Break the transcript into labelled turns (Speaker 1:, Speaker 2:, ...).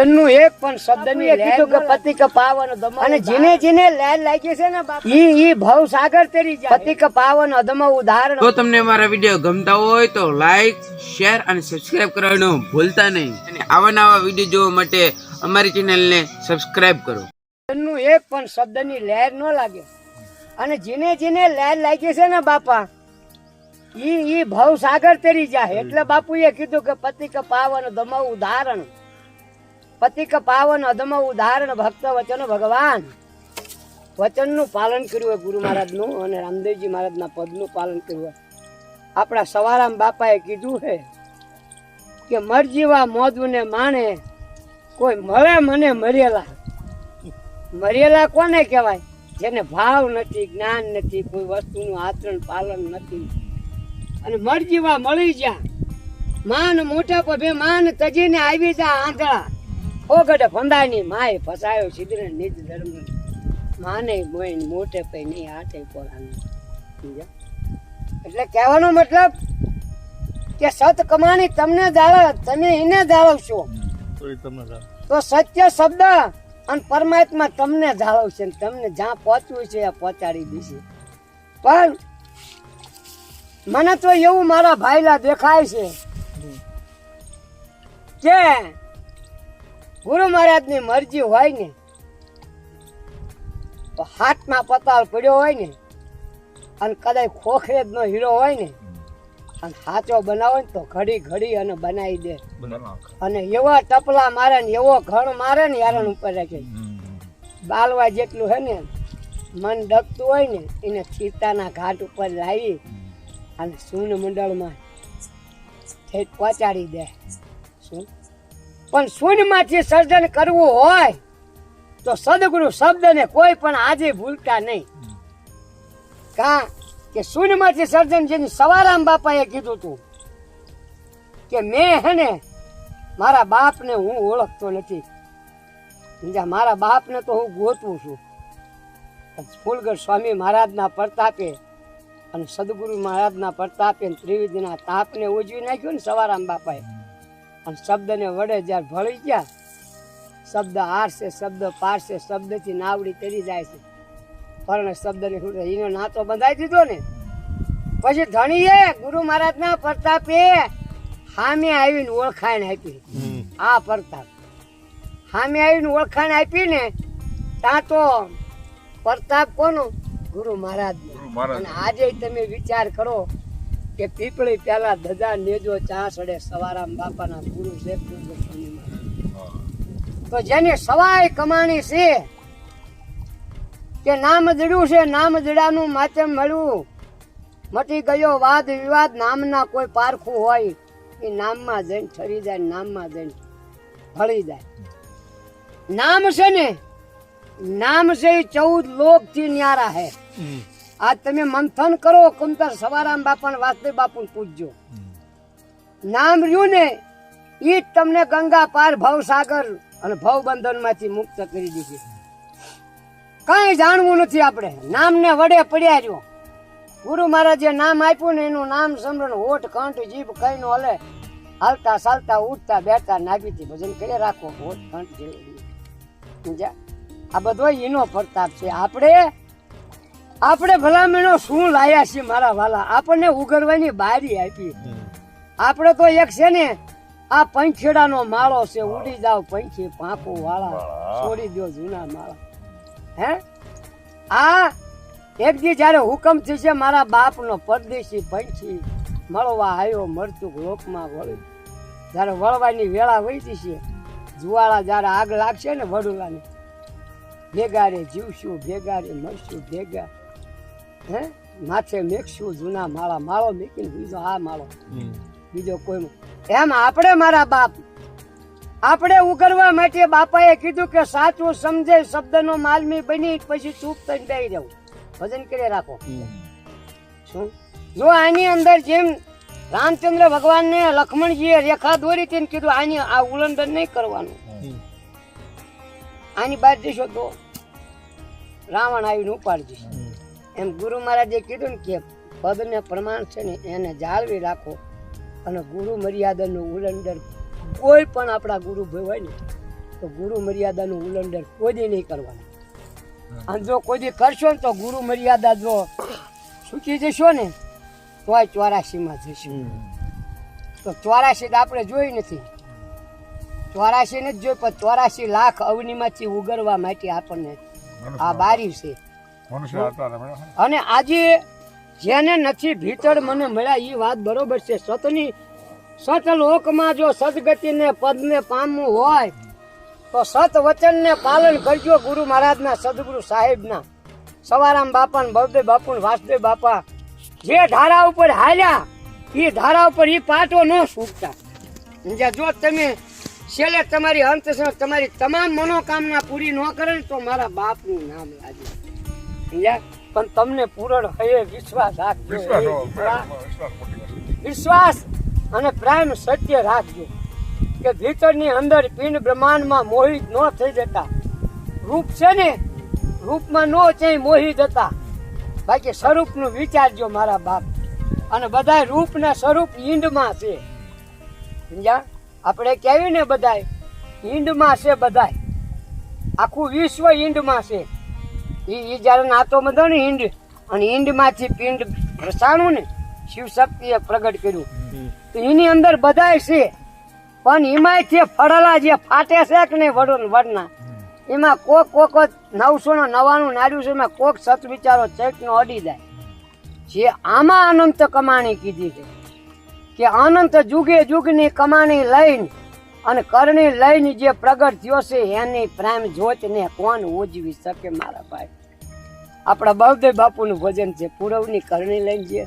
Speaker 1: એક પણ શબ્દની કીધું કે પતિ કે પાવન અધમ અને જેને જેને લેર લાગી છે ને ઈ ઈ ભવ સાગર તરી જાય. પતિ કે પાવન અધમ ઉદાહરણ.
Speaker 2: જો તમને મારા વીડિયો ગમતા હોય તો લાઈક શેર અને સબસ્ક્રાઇબ કરવાનું ભૂલતા નહીં. અને આવા નવા વીડિયો જોવા માટે અમારી ચેનલને સબસ્ક્રાઇબ કરો.
Speaker 1: નું એક પણ શબ્દની લહેર ન લાગે. અને જેને જેને લહેર લાગી છે ને બાપા ઈ ઈ ભવ સાગર તરી જાય. એટલે બાપુએ કીધું કે પતિ કે પાવન ધમ ઉદાહરણ. પતિ કે પાવન અધમ ઉદાહરણ ભક્ત વચન ભગવાન. વચનનું પાલન કર્યું હોય ગુરુ મહારાજનું અને રામદેવજી મહારાજના પદનું પાલન કર્યું હોય. આપણા સવારામ બાપાએ કીધું છે કે મરજીવા મોદુને માણે કોઈ મળે મને મરેલા. મરેલા કોને કહેવાય? જેને ભાવ નથી, જ્ઞાન નથી, કોઈ વસ્તુનું આચરણ, પાલન નથી. અને મરજીવા મળી જા. માન મોટા પભે માન તજીને આવી જા આંધળા. ઓગડ ફંદાની માય ફસાયો સિદ્ધને નિજ ધર્મ. માને મોઈન મોટે પે નહીં હાથે પોરાને એટલે કહેવાનો મતલબ કે સત કમાણી તમને જાળવ તમે એને જાળવશો. તો સત્ય શબ્દ અને પરમાત્મા તમને જાળવશે તમને જ્યાં પહોંચવું છે એ પહોંચાડી દેશે. પણ મને તો એવું મારા ભાઈલા દેખાય છે કે ગુરુ મહારાજની મરજી હોય ને તો હાથમાં પતાળ પડ્યો હોય ને અને કદાચ ખોખરે નો હીરો હોય ને અને સાચો બનાવો ને તો ઘડી ઘડી અને બનાવી દે. અને એવા ટપલા મારે ને એવો ઘણ મારે ને યારણ ઉપર રાખે. બાલવા જેટલું હે ને મન ડગતું હોય ને એને સીતાના ઘાટ ઉપર લાવી અને સૂન મંડળમાં ઠેઠ પહોંચાડી દે. શું? પણ શૂન્યમાંથી સર્જન કરવું હોય, તો સદગુરુ શબ્દને કોઈ પણ આજે ભૂલતા નહીં. કા કે શૂન્યમાંથી સર્જન જેની સવારામ બાપાએ કીધું હતું, કે મેં હે ને મારા બાપને હું ઓળખતો નથી. બીજા મારા બાપને તો હું ગોતવું છું. ફૂલગઢ સ્વામી મહારાજના પ્રતાપે અને સદગુરુ મહારાજના પ્રતાપે અને ત્રિવેદીના તાપને ઉજવી નાખ્યું ને સવારામ બાપાએ. અને શબ્દને વડે જ્યારે ભળી ગયા શબ્દ આરસે શબ્દ પારશે શબ્દથી નાવડી તરી જાય છે. પર્ણ શબ્દને શું એનો નાતો બંધાઈ દીધો ને. પછી ધણીએ ગુરુ મહારાજના પ્રતાપે સામે આવીને ઓળખાણ આપી. આ પ્રતાપ. સામે આવીને ઓળખાણ આપી ને ત્યાં તો પ્રતાપ કોનો? ગુરુ મહારાજ અને આજે તમે વિચાર કરો કે પીપળી પેલા ધજા નેજો ચા સડે સવારામ બાપાના ગુરુ છે. તો જેની સવાય કમાણી છે, કે નામ જડ્યું છે, નામ જડાનું માચમ મળ્યું. મટી ગયો વાદ વિવાદ નામના કોઈ પારખું હોય, એ નામમાં જઈને ઠરી જાય, નામમાં જઈને ભળી જાય. નામ છે ને, નામ છે ચૌદ લોકથી ન્યારા હે. આજ તમે મંથન કરો કુંતર સવારામ બાપા વાસુદેવ બાપુ પૂજજો. નામ રહ્યું ને એ જ તમને ગંગા પાર ભવસાગર અને ભવબંધનમાંથી મુક્ત કરી દીધી. કઈ જાણવું નથી આપણે. નામને વડે પડ્યા રહ્યો. ગુરુ મહારાજે નામ આપ્યું ને એનું નામ સમરણ હોઠ કંઠ જીભ કઈ નો હલે. હાલતા ચાલતા ઉઠતા બેઠતા નાગીથી ભજન કરી રાખો. હોઠ કંઠ જીભ? આ બધો એનો પ્રતાપ છે. આપણે આપણે ભલામણો શું લાયા છીએ મારા વાલા? આપણને ઉગરવાની બારી આપી. આપણે તો એક છે ને આ પંખેડાનો માળો છે ઉડી જાવ પંખી પાંખો વાળા. છોડી દો જૂના માળા. હે? આ એક દી જયારે હુકમ થશે મારા બાપનો પરદેશી પંખી મળવા આવ્યો મરતું લોકમાં વળી. જ્યારે વળવાની વેળા વહી જશે જુવાળા જ્યારે આગ લાગશે ને વડુલાની ભેગા રે જીવશું ભેગા રે મરશું ભેગા હે? માથે મેકશું જૂના માળા માળો મેકીને બીજો આ માળો. બીજો કોઈ એમ આપણે મારા બાપ. આપણે ઉગરવા માટે બાપાએ કીધું કે સાચું સમજે શબ્દનો માલમી બની પછી ચૂપ થઈને બેહી જવું ભજન કરી રાખો. શું? જો આની અંદર જેમ રામચંદ્ર ભગવાનને લક્ષ્મણજીએ રેખા દોરી હતી કીધું આની આ ઉલ્લંઘન નહીં કરવાનું. આની બહાર જશો તો રાવણ આવીને ઉપાડી જશે. એમ ગુરુ મહારાજે કીધું ને કે પદને પ્રમાણ છે ને એને જાળવી રાખો અને ગુરુ મર્યાદાનું ઉલ્લંઘન કોઈ પણ આપણા ગુરુ ભાઈ હોય ને તો ગુરુ મર્યાદાનું ઉલ્લંઘન કોઈ દી નહીં કરવાનું. અને જો કોઈ દી કરશો ને તો ગુરુ મર્યાદા જો છૂટી જશો ને તોય ચોરાશીમાં જશું તો ચોરાશી તો આપણે જોઈ નથી. ચોરાશી ને જ જોઈ પણ ચોરાશી લાખ અવનીમાંથી ઉગરવા માટે આપણને આ બારી છે. અને આજે જેને નથી ભીતર મને મળ્યા એ વાત બરોબર છે સતની, સત લોકમાં જો સદગતિને પદને પામવું હોય, તો સત વચનને પાલન કરજો ગુરુ મહારાજના, સદગુરુ સાહેબના સવારામ બાપા ને બળદેવ બાપુ ને વાસુદેવ બાપા જે ધારા ઉપર હાલ્યા એ ધારા ઉપર એ પાટો ન છૂટતા? જો તમે છેલ્લે તમારી અંત તમારી તમામ મનોકામના પૂરી ન કરે તો મારા બાપનું નામ લાગે? પણ તમને પૂરણ હયે વિશ્વાસ રાખજો.
Speaker 3: વિશ્વાસ
Speaker 1: અને પ્રેમ સત્ય રાખજો. કે ભીતરની અંદર પિંડ બ્રહ્માંડમાં મોહિત ન થઈ જતા. રૂપ છે ને રૂપમાં નો છે મોહિત હતા બાકી સ્વરૂપનું વિચારજો મારા બાપ. અને બધા રૂપના સ્વરૂપ ઈંડમાં છે. સમજ્યા? આપણે કહેવી ને બધાય? ઈંડમાં છે બધાય. આખું વિશ્વ ઈંડમાં છે. ઈ જ્યારે નાતો બધો ને ઈંડ અને હિંડમાંથી પિંડ રસાણું ને શિવશક્તિએ પ્રગટ કર્યું. તો એની અંદર બધાય છે પણ એમાંય ફળેલા જે ફાટે છે કે નહીં વડો વડના એમાં કોક કોક જ નવસો ને નવાણું નાડ્યું છે એમાં કોક સત વિચારો ચેકનો અડી જાય. જે આમાં અનંત કમાણી કીધી છે. કે અનંત જુગે જુગની કમાણી લઈને અને કરણી લઈને જે પ્રગટ થયો છે, એની પ્રેમ જોતને કોણ ઉજવી શકે મારા ભાઈ? આપણા બળદેવ બાપુનું ભજન છે, પૂરવની કરણી લઈને જે